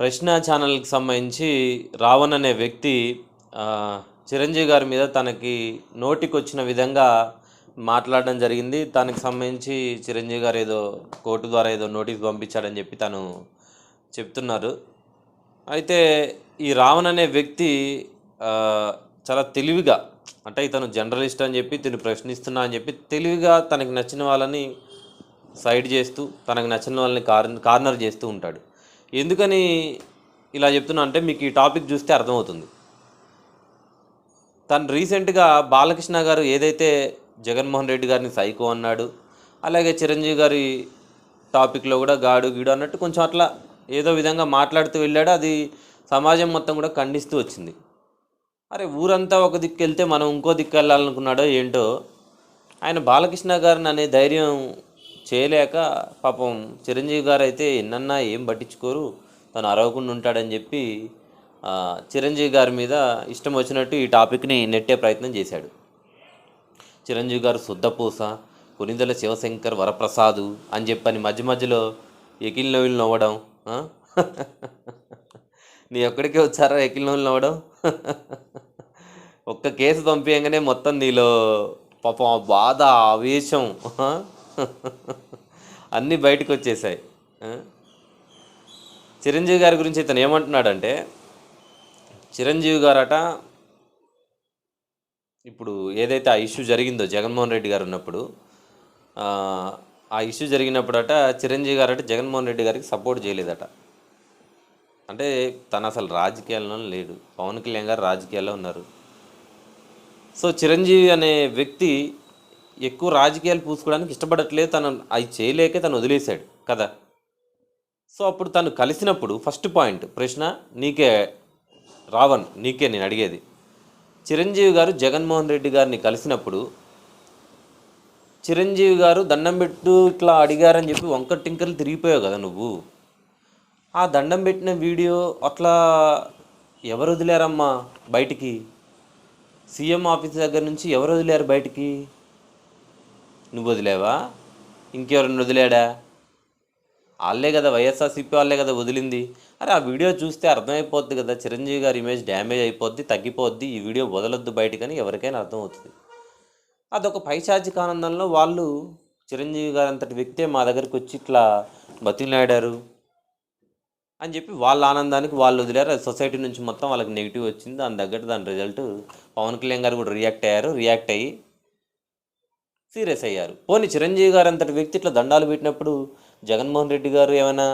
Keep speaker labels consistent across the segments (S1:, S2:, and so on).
S1: ప్రశ్న ఛానల్కి సంబంధించి రావణ్ అనే వ్యక్తి చిరంజీవి గారి మీద తనకి నోటికొచ్చిన విధంగా మాట్లాడడం జరిగింది. తనకి సంబంధించి చిరంజీవి గారు ఏదో కోర్టు ద్వారా ఏదో నోటీస్ పంపించాడని చెప్పి తను చెప్తున్నారు. అయితే ఈ రావణ్ అనే వ్యక్తి చాలా తెలివిగా అంటే ఇతను జర్నలిస్ట్ అని చెప్పి తిను ప్రశ్నిస్తున్నా అని చెప్పి తెలివిగా తనకి నచ్చిన వాళ్ళని సైడ్ చేస్తూ తనకు నచ్చిన వాళ్ళని కార్ కార్నర్ చేస్తూ ఉంటాడు. ఎందుకని ఇలా చెప్తున్నా అంటే మీకు ఈ టాపిక్ చూస్తే అర్థమవుతుంది. తను రీసెంట్గా బాలకృష్ణ గారు ఏదైతే జగన్మోహన్ రెడ్డి గారిని సైకో అన్నాడు అలాగే చిరంజీవి గారి టాపిక్లో కూడా గాడు గీడు అన్నట్టు కొంచెం అట్లా ఏదో విధంగా మాట్లాడుతూ వెళ్ళాడు. అది సమాజం మొత్తం కూడా ఖండిస్తూ వచ్చింది. అరే ఊరంతా ఒక దిక్కు వెళ్తే మనం ఇంకో దిక్కు వెళ్ళాలనుకున్నాడో ఏంటో ఆయన బాలకృష్ణ గారిని అనే ధైర్యం చేయలేక పాపం చిరంజీవి గారు అయితే ఎన్నన్నా ఏం పట్టించుకోరు. తను అరవకుండా ఉంటాడని చెప్పి చిరంజీవి గారి మీద ఇష్టం వచ్చినట్టు ఈ టాపిక్ని నెట్టే ప్రయత్నం చేశాడు. చిరంజీవి గారు శుద్ధపూస కొనిదల శివశంకర్ వరప్రసాదు అని చెప్పని మధ్య మధ్యలో ఎకిల్ నవ్వులు నవ్వడం నీ ఒక్కడికే వచ్చారా ఎకిల్ నవ్వులు నవ్వడం? ఒక్క కేసు పంపించగానే మొత్తం నీలో పాపం ఆ బాధ ఆ ఆవేశం అన్నీ బయటకు వచ్చేసాయి. చిరంజీవి గారి గురించి ఇతను ఏమంటున్నాడంటే చిరంజీవి గారట ఇప్పుడు ఏదైతే ఆ ఇష్యూ జరిగిందో జగన్మోహన్ రెడ్డి గారు ఉన్నప్పుడు ఆ, ఆ ఇష్యూ జరిగినప్పుడట చిరంజీవి గారట జగన్మోహన్ రెడ్డి గారికి సపోర్ట్ చేయలేదట. అంటే తను అసలు రాజకీయాల్లో లేడు. పవన్ కళ్యాణ్ గారు రాజకీయాల్లో ఉన్నారు. సో చిరంజీవి అనే వ్యక్తి ఎక్కువ రాజకీయాలు పూసుకోవడానికి ఇష్టపడట్లేదు తను అవి చేయలేకే తను వదిలేశాడు కదా. సో అప్పుడు తను కలిసినప్పుడు ఫస్ట్ పాయింట్ ప్రశ్న నీకే రావణ్ నీకే నేను అడిగేది. చిరంజీవి గారు జగన్మోహన్ రెడ్డి గారిని కలిసినప్పుడు చిరంజీవి గారు దండం పెట్టు ఇట్లా అడిగారని చెప్పి వంక టింకర్లు తిరిగిపోయావు కదా నువ్వు. ఆ దండం పెట్టిన వీడియో అట్లా ఎవరు వదిలేరమ్మా బయటికి? సీఎం ఆఫీస్ దగ్గర నుంచి ఎవరు వదిలేరు బయటికి? నువ్వు వదిలేవా? ఇంకెవరిని వదిలేడా? వాళ్ళే కదా వైఎస్ఆర్సీపీ వాళ్ళే కదా వదిలింది. అరే ఆ వీడియో చూస్తే అర్థమైపోద్ది కదా. చిరంజీవి గారి ఇమేజ్ డ్యామేజ్ అయిపోద్ది తగ్గిపోద్ది. ఈ వీడియో వదలొద్దు బయటకని ఎవరికైనా అర్థమవుతుంది. అదొక పైశాచిక ఆనందంలో వాళ్ళు చిరంజీవి గారు అంతటి వ్యక్తే మా దగ్గరికి వచ్చి ఇట్లా బతిలాడారు అని చెప్పి వాళ్ళ ఆనందానికి వాళ్ళు వదిలేరు. అది సొసైటీ నుంచి మొత్తం వాళ్ళకి నెగిటివ్ వచ్చింది. దాని తగ్గట్టు దాని రిజల్ట్ పవన్ కళ్యాణ్ గారు కూడా రియాక్ట్ అయ్యారు. రియాక్ట్ అయ్యి సీరియస్ అయ్యారు. పోనీ చిరంజీవి గారు అంతటి వ్యక్తి ఇట్లా దండాలు పెట్టినప్పుడు జగన్మోహన్ రెడ్డి గారు ఏమైనా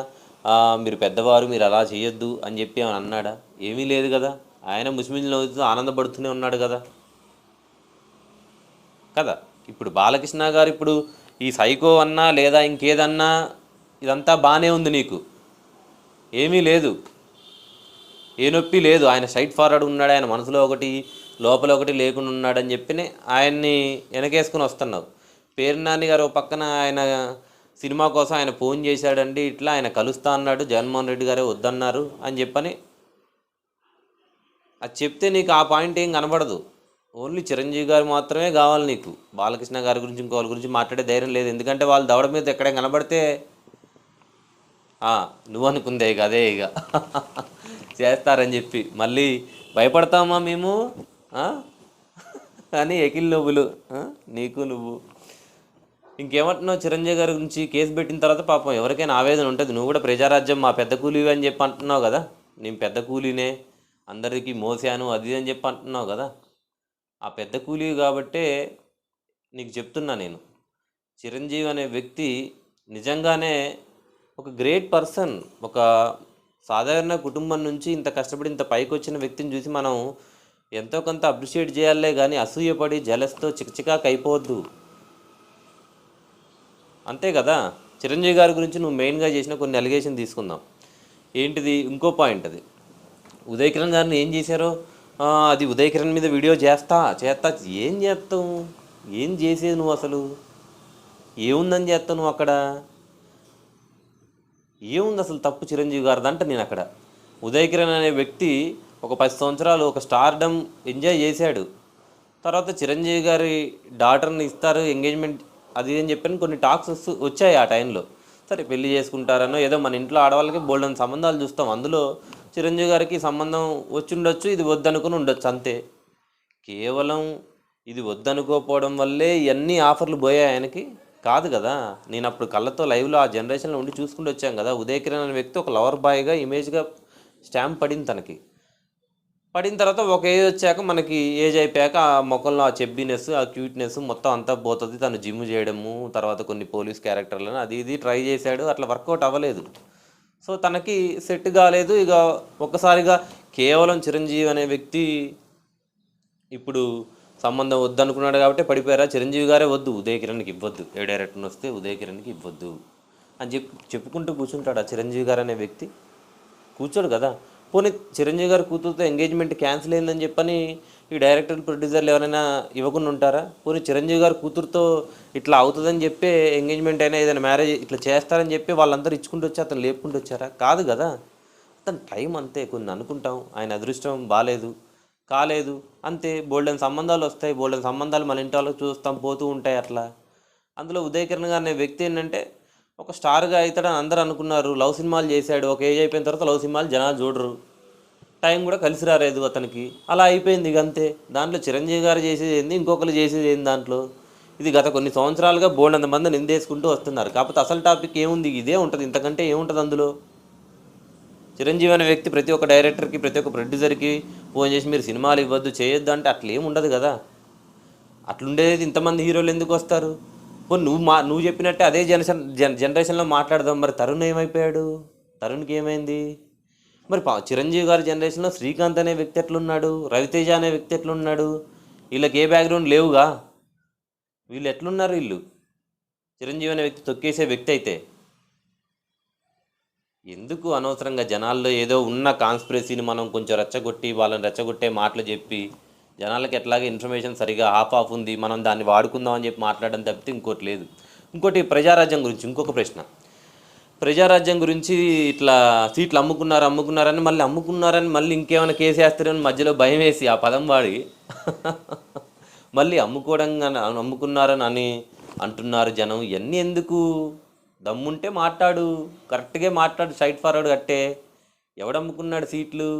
S1: మీరు పెద్దవారు మీరు అలా చేయొద్దు అని చెప్పి ఏమైనా అన్నాడా? ఏమీ లేదు కదా. ఆయన ముస్లింలు ఆనందపడుతూనే ఉన్నాడు కదా. కదా. ఇప్పుడు బాలకృష్ణ గారు ఇప్పుడు ఈ సైకో అన్నా లేదా ఇంకేదన్నా ఇదంతా బాగానే ఉంది నీకు. ఏమీ లేదు. ఏ నొప్పి లేదు. ఆయన స్ట్రైట్ ఫార్వర్డ్ ఉన్నాడు. ఆయన మనసులో ఒకటి లోపల ఒకటి లేకుండా ఉన్నాడని చెప్పి ఆయన్ని వెనకేసుకుని వస్తున్నావు. పేరునాని గారు ఓ పక్కన ఆయన సినిమా కోసం ఆయన ఫోన్ చేశాడండి ఇట్లా ఆయన కలుస్తా అన్నాడు జగన్మోహన్ రెడ్డి గారే వద్దన్నారు అని చెప్పని. అది చెప్తే నీకు ఆ పాయింట్ ఏం కనబడదు. ఓన్లీ చిరంజీవి గారు మాత్రమే కావాలి నీకు. బాలకృష్ణ గారి గురించి ఇంకోళ్ళ గురించి మాట్లాడే ధైర్యం లేదు. ఎందుకంటే వాళ్ళు దవడ మీద ఎక్కడే కనబడితే నువ్వు అనుకుందే ఇక అదే ఇక. చేస్తారని చెప్పి. మళ్ళీ భయపడతామా మేము? అని ఎకిల్ నువ్వులు నీకు నువ్వు. ఇంకేమంటున్నావు చిరంజీవి గారి గురించి? కేసు పెట్టిన తర్వాత పాపం ఎవరికైనా ఆవేదన ఉంటుంది. నువ్వు కూడా ప్రజారాజ్యం మా పెద్ద కూలీవి అని చెప్పి అంటున్నావు కదా. నేను పెద్ద కూలీనే. అందరికీ మోసాను అది ఇది అని చెప్పి అంటున్నావు కదా. ఆ పెద్ద కూలీవి కాబట్టే నీకు చెప్తున్నా నేను. చిరంజీవి అనే వ్యక్తి నిజంగానే ఒక గ్రేట్ పర్సన్. ఒక సాధారణ కుటుంబం నుంచి ఇంత కష్టపడి ఇంత పైకి వచ్చిన వ్యక్తిని చూసి మనం ఎంతో కొంత అప్రిషియేట్ చేయాలే కానీ అసూయపడి జలస్తో చికచికాకు అయిపోవద్దు అంతే కదా? చిరంజీవి గారి గురించి నువ్వు మెయిన్గా చేసిన కొన్ని అలిగేషన్ తీసుకుందాం. ఏంటిది? ఇంకో పాయింట్ అది. ఉదయ్ కిరణ్ గారిని ఏం చేశారో? అది ఉదయ్ కిరణ్ మీద వీడియో చేస్తా చేస్తా. ఏం చేస్తావు? ఏం చేసేది నువ్వు అసలు? ఏముందని చేస్తావు నువ్వు అక్కడ? ఏముంది అసలు తప్పు చిరంజీవి గారిది అంటే నేను అక్కడ. ఉదయ్ కిరణ్ అనే వ్యక్తి ఒక పది సంవత్సరాలు ఒక స్టార్డమ్ ఎంజాయ్ చేశాడు. తర్వాత చిరంజీవి గారి డాటర్ని ఇస్తారు ఎంగేజ్మెంట్ అది అని చెప్పని కొన్ని టాక్స్ వస్తూ వచ్చాయి ఆ టైంలో. సరే పెళ్ళి చేసుకుంటారనో ఏదో మన ఇంట్లో ఆడవాళ్ళకి బోల్డన్ సంబంధాలు చూస్తాం. అందులో చిరంజీవి గారికి సంబంధం వచ్చి ఉండొచ్చు ఇది వద్దనుకుని ఉండొచ్చు అంతే. కేవలం ఇది వద్దనుకోకపోవడం వల్లే ఇవన్నీ ఆఫర్లు పోయాయి ఆయనకి. కాదు కదా నేను అప్పుడు కళ్ళతో లైవ్లో ఆ జనరేషన్లో ఉండి చూసుకుంటూ వచ్చాం కదా ఉదయకిరణ్ అనే వ్యక్తి ఒక లవర్ బాయ్గా ఇమేజ్గా స్టాంప్ పడింది తనకి. పడిన తర్వాత ఒక ఏజ్ వచ్చాక మనకి ఏజ్ అయిపోయాక ఆ ముఖంలో ఆ చెబ్బినెస్ ఆ క్యూట్నెస్ మొత్తం అంతా పోతుంది. తను జిమ్ చేయడము తర్వాత కొన్ని పోలీస్ క్యారెక్టర్లను అది ఇది ట్రై చేశాడు. అట్లా వర్కౌట్ అవ్వలేదు. సో తనకి సెట్ కాలేదు. ఇక ఒక్కసారిగా కేవలం చిరంజీవి అనే వ్యక్తి ఇప్పుడు సంబంధం వద్దనుకున్నాడు కాబట్టి పడిపోయారా? చిరంజీవి గారే వద్దు. ఉదయ కిరణ్కి ఇవ్వద్దు. ఏ డైరెక్టర్ని వస్తే ఉదయ కిరణ్కి ఇవ్వద్దు. అని చెప్పి చెప్పుకుంటూ కూర్చుంటాడు ఆ చిరంజీవి గారు అనే వ్యక్తి. కూర్చోడు కదా. పోనీ చిరంజీవి గారి కూతురుతో ఎంగేజ్మెంట్ క్యాన్సిల్ అయిందని చెప్పని ఈ డైరెక్టర్ ప్రొడ్యూసర్లు ఎవరైనా ఇవ్వకుండా ఉంటారా? పోనీ చిరంజీవి గారు కూతురుతో ఇట్లా అవుతుందని చెప్పి ఎంగేజ్మెంట్ అయినా ఏదైనా మ్యారేజ్ ఇట్లా చేస్తారని చెప్పి వాళ్ళందరూ ఇచ్చుకుంటూ వచ్చి అతను లేపుకుంటూ వచ్చారా? కాదు కదా. అతను టైం అంతే కొన్ని అనుకుంటాం. ఆయన అదృష్టం బాగాలేదు కాలేదు. అంతే. బోల్డెన్ సంబంధాలు వస్తాయి. బోల్డెన్ సంబంధాలు మన ఇంటి వాళ్ళకి చూస్తాం. పోతూ ఉంటాయి అట్లా. అందులో ఉదయకిరణ్ గారు అనే వ్యక్తి ఏంటంటే ఒక స్టార్గా అవుతాడని అందరూ అనుకున్నారు. లవ్ సినిమాలు చేశాడు. ఒక ఏజ్ అయిపోయిన తర్వాత లవ్ సినిమాలు జనాలు చూడరు. టైం కూడా కలిసి రాలేదు అతనికి. అలా అయిపోయింది ఇక అంతే. దాంట్లో చిరంజీవి గారు చేసేది ఏంది? ఇంకొకరు చేసేది ఏంది దాంట్లో? ఇది గత కొన్ని సంవత్సరాలుగా బోల్డంత మంది నిందేసుకుంటూ వస్తున్నారు. కాకపోతే అసలు టాపిక్ ఏముంది? ఇదే ఉంటుంది. ఇంతకంటే ఏముంటుంది అందులో? చిరంజీవి అనే వ్యక్తి ప్రతి ఒక్క డైరెక్టర్కి ప్రతి ఒక్క ప్రొడ్యూసర్కి ఫోన్ చేసి మీరు సినిమాలు ఇవ్వద్దు చేయొద్దు అంటే అట్లా ఉండదు కదా? అట్లుండేది ఇంతమంది హీరోలు ఎందుకు వస్తారు? నువ్వు మా నువ్వు చెప్పినట్టే అదే జనరేషన్ జన జనరేషన్లో మాట్లాడదాం. మరి తరుణ్ ఏమైపోయాడు? తరుణ్కి ఏమైంది? మరి పా- చిరంజీవి గారి జనరేషన్లో శ్రీకాంత్ అనే వ్యక్తి ఎట్లున్నాడు? రవితేజ అనే వ్యక్తి ఎట్లున్నాడు? వీళ్ళకి ఏ బ్యాక్గ్రౌండ్ లేవుగా? వీళ్ళు ఎట్లున్నారు వీళ్ళు? చిరంజీవి అనే వ్యక్తి తొక్కేసే వ్యక్తి అయితే. ఎందుకు అనవసరంగా జనాల్లో ఏదో ఉన్న కాన్స్పిరసీని మనం కొంచెం రెచ్చగొట్టి వాళ్ళని రెచ్చగొట్టే మాటలు చెప్పి జనాలకి ఎట్లాగే ఇన్ఫర్మేషన్ సరిగా ఆఫ్ ఆఫ్ ఉంది మనం దాన్ని వాడుకుందాం అని చెప్పి మాట్లాడడం తప్పితే ఇంకోటి లేదు. ఇంకోటి ప్రజారాజ్యం గురించి ఇంకొక ప్రశ్న. ప్రజారాజ్యం గురించి ఇట్లా సీట్లు అమ్ముకున్నారు అమ్ముకున్నారని మళ్ళీ అమ్ముకున్నారని మళ్ళీ ఇంకేమైనా కేసు వేస్తారని మధ్యలో భయం వేసి ఆ పదం వాడి మళ్ళీ అమ్ముకోవడం అమ్ముకున్నారని అని అంటున్నారు జనం. ఇవన్నీ ఎందుకు? దమ్ముంటే మాట్లాడు కరెక్ట్గా మాట్లాడు సైట్ ఫార్వర్డ్ కట్టే. ఎవడమ్ముకున్నాడు సీట్లు?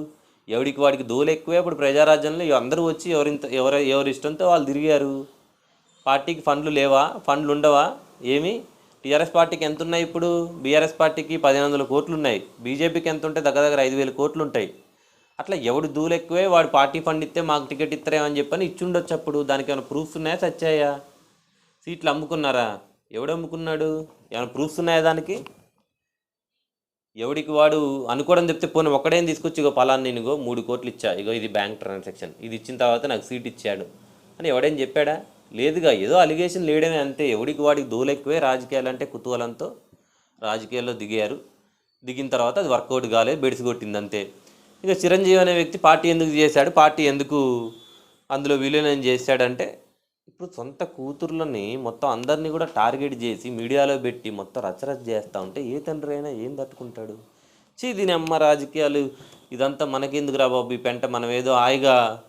S1: ఎవడికి వాడికి దోలు ఎక్కువే ఇప్పుడు ప్రజారాజ్యంలో అందరూ వచ్చి ఎవరింత ఎవరు ఎవరి ఇష్టంతో వాళ్ళు తిరిగారు. పార్టీకి ఫండ్లు లేవా? ఫండ్లు ఉండవా? ఏమి? టీఆర్ఎస్ పార్టీకి ఎంత ఉన్నాయి ఇప్పుడు? బీఆర్ఎస్ పార్టీకి పదిహేను వందల కోట్లు ఉన్నాయి బీజేపీకి ఎంత ఉంటే దగ్గర దగ్గర ఐదు వేల కోట్లు ఉంటాయి అట్లా ఎవడు దూలు ఎక్కువే వాడు పార్టీ ఫండ్ ఇస్తే మాకు టికెట్ ఇస్తారేమని చెప్పని ఇచ్చుండొచ్చు అప్పుడు. దానికి ఏమైనా ప్రూఫ్స్ ఉన్నాయా సచ్చాయా? సీట్లు అమ్ముకున్నారా? ఎవడు అమ్ముకున్నాడు? ఏమైనా ప్రూఫ్స్ ఉన్నాయా దానికి? ఎవడికి వాడు అనుకోవడం చెప్తే పోనీ ఒక్కడేం తీసుకొచ్చి ఇగో పలానా నేను ఇగో మూడు కోట్లు ఇచ్చా ఇగో ఇది బ్యాంక్ ట్రాన్సాక్షన్ ఇది ఇచ్చిన తర్వాత నాకు సీట్ ఇచ్చాడు. అని ఎవడేం చెప్పాడా? లేదుగా ఏదో అలిగేషన్ లేడమే అంతే. ఎవడికి వాడికి దూలెక్కువే రాజకీయాలంటే కుతూహలంతో రాజకీయాల్లో దిగారు. దిగిన తర్వాత అది వర్కౌట్ కాలేదు బెడిసిగొట్టింది అంతే. ఇక చిరంజీవి అనే వ్యక్తి పార్టీ ఎందుకు చేశాడు? పార్టీ ఎందుకు అందులో విలీనం చేశాడంటే ఇప్పుడు సొంత కూతుర్లని మొత్తం అందరినీ కూడా టార్గెట్ చేసి మీడియాలో పెట్టి మొత్తం రచరచ చేస్తూ ఉంటే ఏ తండ్రి అయినా ఏం తట్టుకుంటాడు? చీ దీని అమ్మ రాజకీయాలు ఇదంతా మనకెందుకు రా బాబు? ఈ పెంట మనం ఏదో హాయిగా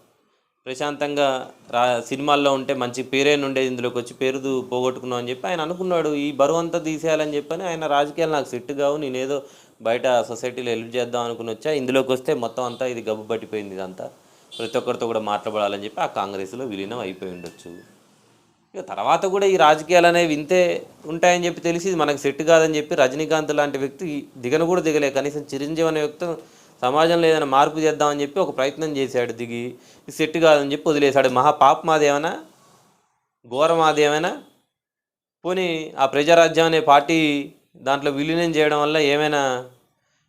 S1: ప్రశాంతంగా రా సినిమాల్లో ఉంటే మంచి పేరైన ఉండేది ఇందులోకి వచ్చి పేరు దు- పోగొట్టుకున్నాం అని చెప్పి ఆయన అనుకున్నాడు. ఈ బరువు అంతా తీసేయాలని చెప్పని ఆయన రాజకీయాలు నాకు సెట్ కావు నేనేదో బయట సొసైటీలో హెల్ప్ చేద్దాం అనుకుని వచ్చా. ఇందులోకి వస్తే మొత్తం అంతా ఇది గబ్బు పట్టిపోయింది ఇదంతా. ప్రతి ఒక్కరితో కూడా మాట్లాడాలని చెప్పి ఆ కాంగ్రెస్లో విలీనం అయిపోయి ఉండొచ్చు. ఇక తర్వాత కూడా ఈ రాజకీయాలు అనేవి ఇంతే ఉంటాయని చెప్పి తెలిసి ఇది మనకు సెట్ కాదని చెప్పి రజనీకాంత్ లాంటి వ్యక్తి దిగను కూడా దిగలే. కనీసం చిరంజీవి అనే వ్యక్తి సమాజంలో ఏదైనా మార్పు చేద్దామని చెప్పి ఒక ప్రయత్నం చేశాడు దిగి. సెట్ కాదని చెప్పి వదిలేశాడు. మహా పాప మాదేమైనా ఘోర మాదేమైనా పోనీ ఆ ప్రజారాజ్యం అనే పార్టీ దాంట్లో విలీనం చేయడం వల్ల ఏమైనా?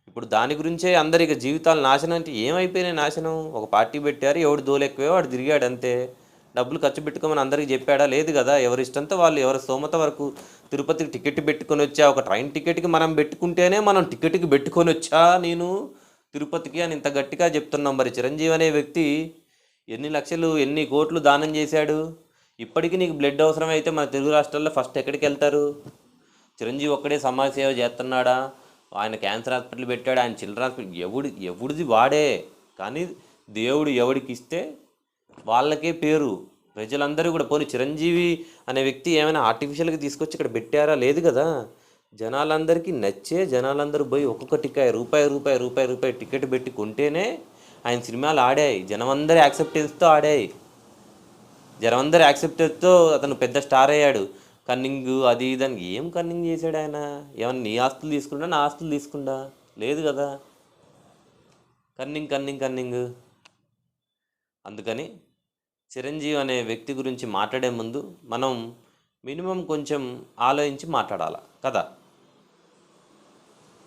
S1: ఇప్పుడు దాని గురించే అందరికి జీవితాలు నాశనం అంటే ఏమైపోయినాయి నాశనం? ఒక పార్టీ పెట్టారు ఎవడు దోలెక్కువే వాడు తిరిగాడు అంతే. డబ్బులు ఖర్చు పెట్టుకోమని అందరికీ చెప్పాడా? లేదు కదా. ఎవరి ఇష్టంతో వాళ్ళు ఎవరి స్తోమత వరకు తిరుపతికి టికెట్ పెట్టుకొని వచ్చా? ఒక ట్రైన్ టికెట్కి మనం పెట్టుకుంటేనే మనం టికెట్కి పెట్టుకొని వచ్చా నేను? తిరుపతికి అని ఇంత గట్టిగా చెప్తున్నాం మరి. చిరంజీవి అనే వ్యక్తి ఎన్ని లక్షలు ఎన్ని కోట్లు దానం చేశాడు? ఇప్పటికీ నీకు బ్లడ్ అవసరం అయితే మన తెలుగు రాష్ట్రాల్లో ఫస్ట్ ఎక్కడికి వెళ్తారు? చిరంజీవి ఒక్కడే సమాజ సేవ చేస్తున్నాడా? ఆయన క్యాన్సర్ హాస్పిటల్ పెట్టాడు. ఆయన చిల్డ్రన్ హాస్పిటల్ ఎవడు ఎవడిది వాడే? కానీ దేవుడు ఎవడికి ఇస్తే వాళ్ళకే పేరు. ప్రజలందరూ కూడా పోనీ చిరంజీవి అనే వ్యక్తి ఏమైనా ఆర్టిఫిషియల్గా తీసుకొచ్చి ఇక్కడ పెట్టారా? లేదు కదా. జనాలందరికీ నచ్చే జనాలందరూ పోయి ఒక్కొక్క టికాయ రూపాయి రూపాయి రూపాయి రూపాయి టికెట్ పెట్టి కొంటేనే ఆయన సినిమాలు ఆడాయి. జనమందరి యాక్సెప్టెన్స్తో ఆడాయి. జనమందరి యాక్సెప్టెన్స్తో అతను పెద్ద స్టార్ అయ్యాడు. కన్నింగ్ అది దానికి ఏం కన్నింగ్ చేశాడు ఆయన? ఏమన్నా నీ ఆస్తులు తీసుకుండా నా ఆస్తులు తీసుకుండా లేదు కదా. Cunning cunning cunning. అందుకని చిరంజీవి అనే వ్యక్తి గురించి మాట్లాడే ముందు మనం మినిమం కొంచెం ఆలోచించి మాట్లాడాలి? కదా?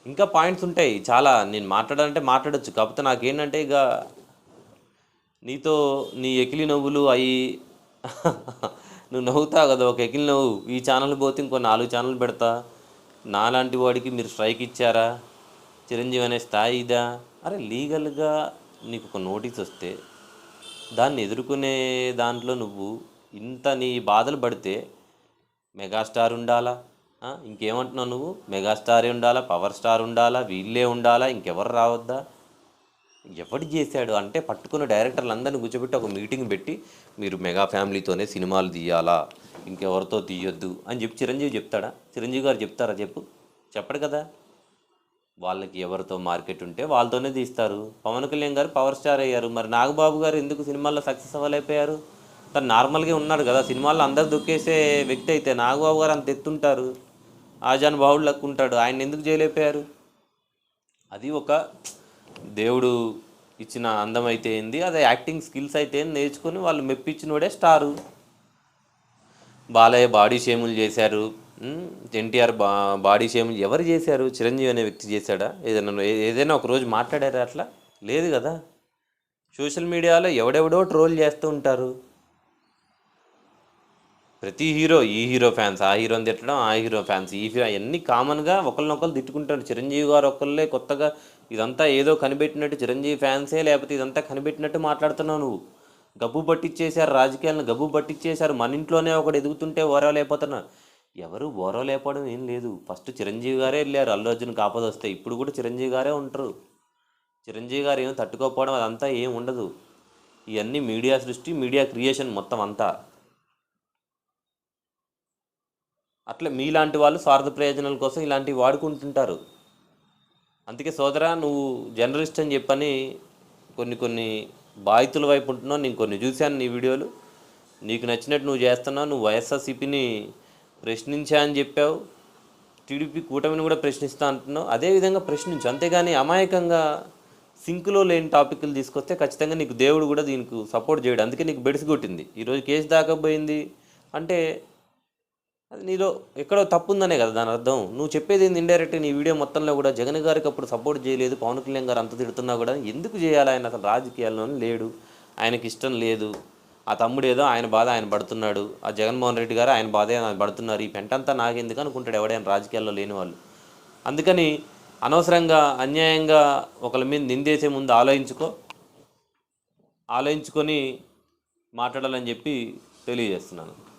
S1: ఇంకా పాయింట్స్ ఉంటాయి. చాలా నేను మాట్లాడాలంటే మాట్లాడొచ్చు. కాకపోతే నాకేంటంటే ఇక నీతో నీ ఎకిలి నవ్వులు అవి నువ్వు నవ్వుతావు కదా ఒక ఎకిలి నవ్వు. ఈ ఛానల్ పోతే ఇంకో నాలుగు ఛానల్ పెడతా. నాలాంటి వాడికి మీరు స్ట్రైక్ ఇచ్చారా? చిరంజీవి అనే స్థాయి ఇదా? అరే లీగల్గా నీకు ఒక నోటీస్ వస్తే దాన్ని ఎదుర్కొనే దాంట్లో నువ్వు ఇంత నీ బాధలు పడితే మెగాస్టార్ ఉండాలా? ఇంకేమంటున్నావు నువ్వు? మెగాస్టారే ఉండాలా? పవర్ స్టార్ ఉండాలా? వీళ్ళే ఉండాలా? ఇంకెవరు రావద్దా? ఎవడు చేశాడు? అంటే పట్టుకున్న డైరెక్టర్లు అందరిని కూర్చోబెట్టి ఒక మీటింగ్ పెట్టి మీరు మెగా ఫ్యామిలీతోనే సినిమాలు తీయాలా? ఇంకెవరితో తీయొద్దు? అని చెప్పి చిరంజీవి చెప్తాడా? చిరంజీవి గారు చెప్తారా చెప్పు? చెప్పడు కదా? వాళ్ళకి ఎవరితో మార్కెట్ ఉంటే వాళ్ళతోనే తీస్తారు. పవన్ కళ్యాణ్ గారు పవర్ స్టార్ అయ్యారు. మరి నాగబాబు గారు ఎందుకు సినిమాల్లో సక్సెస్ అవ్వలేకపోయారు? తను నార్మల్గా ఉన్నాడు కదా. సినిమాల్లో అందరు దుక్కేసే వ్యక్తి అయితే నాగబాబు గారు అంత ఎత్తుంటారు. ఆజాన్ బాహుళ్ళకు ఉంటాడు. ఆయన ఎందుకు చేయలేకపోయారు అది ఒక దేవుడు ఇచ్చిన అందం అయితే ఏంది? అదే యాక్టింగ్ స్కిల్స్ అయితే నేర్చుకొని వాళ్ళు మెప్పించినోడే స్టారు. బాలయ్య బాడీ షేములు చేశారు. ఎన్టీఆర్ బా బాడీ షేమ్ ఎవరు చేశారు? చిరంజీవి అనే వ్యక్తి చేశాడా? ఏదైనా ఏదైనా ఒక రోజు మాట్లాడారా అట్లా? లేదు కదా. సోషల్ మీడియాలో ఎవడెవడో ట్రోల్ చేస్తూ ఉంటారు. ప్రతి హీరో ఈ హీరో ఫ్యాన్స్ ఆ హీరోని తిట్టడం ఆ హీరో ఫ్యాన్స్ ఈ హీరో అన్నీ కామన్గా ఒకరినొకరు తిట్టుకుంటారు. చిరంజీవి గారు ఒకళ్ళే కొత్తగా ఇదంతా ఏదో కనిపెట్టినట్టు చిరంజీవి ఫ్యాన్సే లేకపోతే ఇదంతా కనిపెట్టినట్టు మాట్లాడుతున్నావు నువ్వు. గబ్బు పట్టించేశారు రాజకీయాలను గబ్బు పట్టించేశారు మన ఇంట్లోనే ఒకడు ఎదుగుతుంటే ఓరవలేకపోతున్నారు ఎవరు బోరో లేపడం ఏం లేదు. ఫస్ట్ చిరంజీవి గారే వెళ్ళారు. అల్లు అర్జున్ కాపద వస్తే ఇప్పుడు కూడా చిరంజీవి గారే ఉంటారు. చిరంజీవి గారు ఏం తట్టుకోకపోవడం అదంతా ఏం ఉండదు. ఇవన్నీ మీడియా సృష్టి మీడియా క్రియేషన్ మొత్తం అంతా. అట్లా మీలాంటి వాళ్ళు స్వార్థ ప్రయోజనాల కోసం ఇలాంటివి వాడుకుంటుంటారు. అందుకే సోదరా నువ్వు జర్నలిస్ట్ అని చెప్పని కొన్ని కొన్ని బాధితుల వైపు ఉంటున్నావు. నేను కొన్ని చూశాను నీ వీడియోలు. నీకు నచ్చినట్టు నువ్వు చేస్తున్నావు. నువ్వు వైఎస్ఆర్సీపీని ప్రశ్నించా అని చెప్పావు. టీడీపీ కూటమిని కూడా ప్రశ్నిస్తా అంటున్నావు. అదేవిధంగా ప్రశ్నించు. అంతేగాని అమాయకంగా సింక్లో లేని టాపిక్లు తీసుకొస్తే ఖచ్చితంగా నీకు దేవుడు కూడా దీనికి సపోర్ట్ చేయడు. అందుకే నీకు బెడిసి కొట్టింది. ఈరోజు కేసు దాకా పోయింది. అంటే అది నీలో ఎక్కడో తప్పు ఉందనే కదా దాని అర్థం. నువ్వు చెప్పేది ఏంది ఇండైరెక్ట్ నీ వీడియో మొత్తంలో కూడా జగన్ గారికి అప్పుడు సపోర్ట్ చేయలేదు. పవన్ కళ్యాణ్ గారు అంత తిడుతున్నా కూడా ఎందుకు చేయాలి? ఆయన అసలు రాజకీయాల్లోనే లేడు. ఆయనకి ఇష్టం లేదు. ఆ తమ్ముడు ఏదో ఆయన బాధ ఆయన పడుతున్నాడు. ఆ జగన్మోహన్ రెడ్డి గారు ఆయన బాధ ఆయన పడుతున్నారు. ఈ పెంటంతా నాకెందుకు అనుకుంటాడు ఎవడైనా రాజకీయాల్లో లేని వాళ్ళు. అందుకని అనవసరంగా అన్యాయంగా ఒకరి మీద నిందేసే ముందు ఆలోచించుకో. ఆలోచించుకొని మాట్లాడాలని చెప్పి తెలియజేస్తున్నాను.